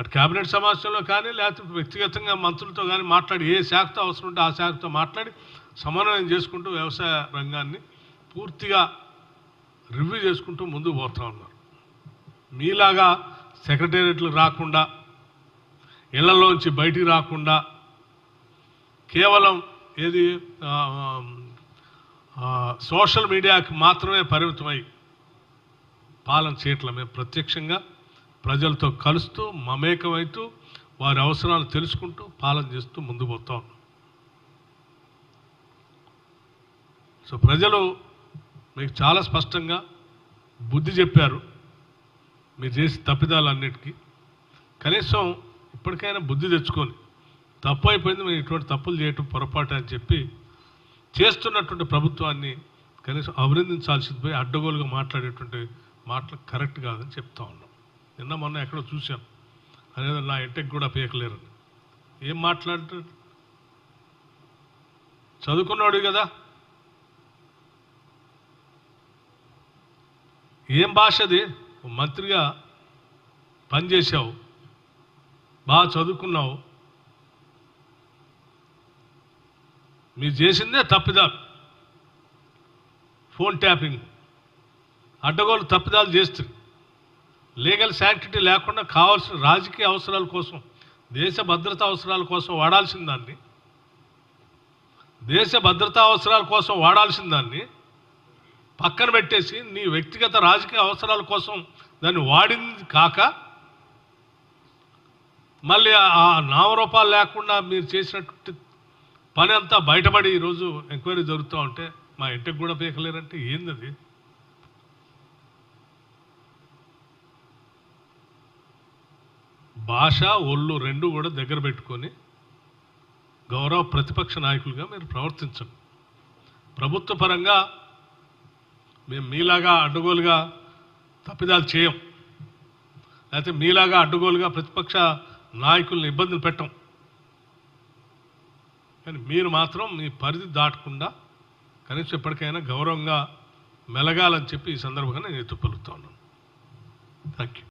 అటు కేబినెట్ సమావేశంలో కానీ లేకపోతే వ్యక్తిగతంగా మంత్రులతో కానీ మాట్లాడి ఏ శాఖతో అవసరం ఉంటే ఆ శాఖతో మాట్లాడి సమన్వయం చేసుకుంటూ వ్యవసాయ రంగాన్ని పూర్తిగా రివ్యూ చేసుకుంటూ ముందుకు పోతా ఉన్నారు. మీలాగా సెక్రటేరియట్లు రాకుండా ఇళ్ళలోంచి బయటికి రాకుండా కేవలం ఏది సోషల్ మీడియాకి మాత్రమే పరిమితమై పాలన చేయట్ల. మేము ప్రత్యక్షంగా ప్రజలతో కలుస్తూ మమేకమవుతూ వారి అవసరాలు తెలుసుకుంటూ పాలన చేస్తూ ముందు పోతా సో ప్రజలు మీకు చాలా స్పష్టంగా బుద్ధి చెప్పారు. మీరు చేసే తప్పిదాలన్నిటికీ. కనీసం ఇప్పటికైనా బుద్ధి తెచ్చుకొని తప్పు అయిపోయింది మేము ఇటువంటి తప్పులు చేయటం పొరపాటు అని చెప్పి చేస్తున్నటువంటి ప్రభుత్వాన్ని కనీసం అభినందించాల్సింది పోయి అడ్డగోలుగా మాట్లాడేటువంటి మాటలు కరెక్ట్ కాదని చెప్తా ఉన్నాం. నిన్న మొన్న ఎక్కడో చూశాను. అనేది నా ఇంటికి కూడా పీకలేరని. ఏం మాట్లాడుతాడు? చదువుకున్నాడు కదా. ఏం భాష అది? ఓ మంత్రిగా పనిచేసావు బాగా చదువుకున్నావు. మీరు చేసిందే తప్పిదాలు. Phone tapping. అడ్డగోలు తప్పిదాలు చేస్తుంది లీగల్ శాంక్టిటీ లేకుండా కావాల్సిన రాజకీయ అవసరాల కోసం దేశ భద్రతా అవసరాల కోసం వాడాల్సిన దాన్ని దేశ భద్రతా అవసరాల కోసం వాడాల్సిన దాన్ని పక్కన పెట్టేసి నీ వ్యక్తిగత రాజకీయ అవసరాల కోసం దాన్ని వాడింది కాక మళ్ళీ ఆ- ఆ నామరూపాలు లేకుండా మీరు చేసినటువంటి పని అంతా బయటపడి ఈరోజు ఎంక్వైరీ జరుగుతూ ఉంటే మా ఇంటికి కూడా పీకలేరంటే ఏంది అది భాష ఒళ్ళు రెండు కూడా దగ్గర పెట్టుకొని గౌరవ ప్రతిపక్ష నాయకులుగా మీరు ప్రవర్తించండి. ప్రభుత్వ పరంగా మేము మీలాగా అడ్డగోలుగా తప్పిదాలు చేయం. లేకపోతే మీలాగా అడ్డగోలుగా ప్రతిపక్ష నాయకుల్ని ఇబ్బందులు పెట్టం. కానీ మీరు మాత్రం మీ పరిధి దాటకుండా కనీసం ఎప్పటికైనా గౌరవంగా మెలగాలని చెప్పి ఈ సందర్భంగా నేను ఎత్తుపలుగుతా ఉన్నాను. Thank you